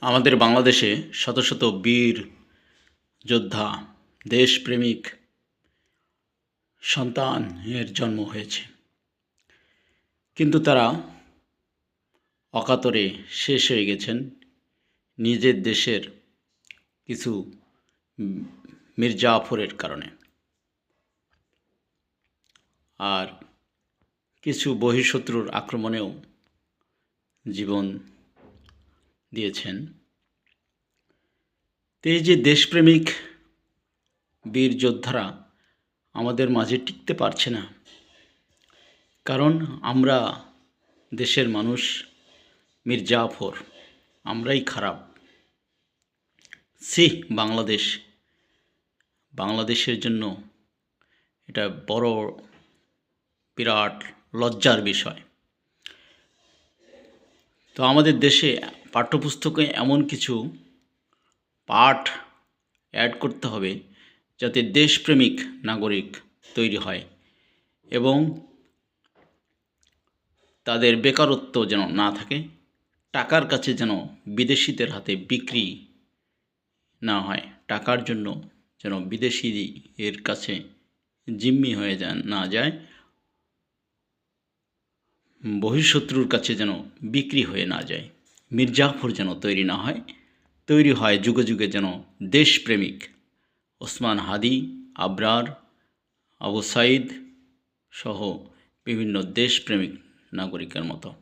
আমাদের বাংলাদেশে শত শত বীর, যোদ্ধা, দেশপ্রেমিক সন্তানের জন্ম হয়েছে। কিন্তু তারা অকাতরে শেষ হয়ে গেছেন। নিজের দেশের কিছু মির্জাফরের কারণে। আর কিছু বহিঃশত্রুর আক্রমণেও জীবন দিয়েছেন। তো এই যে দেশপ্রেমিক বীর যোদ্ধারা আমাদের মাঝে টিকতে পারছে না। কারণ আমরা দেশের মানুষ, মীর জাফর, আমরাই খারাপ। সি বাংলাদেশ, বাংলাদেশের জন্য এটা বড় বিরাট লজ্জার বিষয়। তো আমাদের দেশে পাঠ্যপুস্তকে এমন কিছু পাঠ অ্যাড করতে হবে যাতে দেশপ্রেমিক নাগরিক তৈরি হয় এবং তাদের বেকারত্ব যেন না থাকে, টাকার কাছে যেন বিদেশিদের হাতে বিক্রি না হয়, টাকার জন্য যেন বিদেশি এর কাছে জিম্মি হয়ে যান না যায়। বহিঃশত্রুর কাছে যেন বিক্রি হয়ে না যায়, মির্জাফর যেন তৈরি না হয়, তৈরি হয় যুগে যুগে যেন দেশপ্রেমিক ওসমান হাদি, আবরার, আবু সাইদ সহ বিভিন্ন দেশপ্রেমিক নাগরিকের মতো।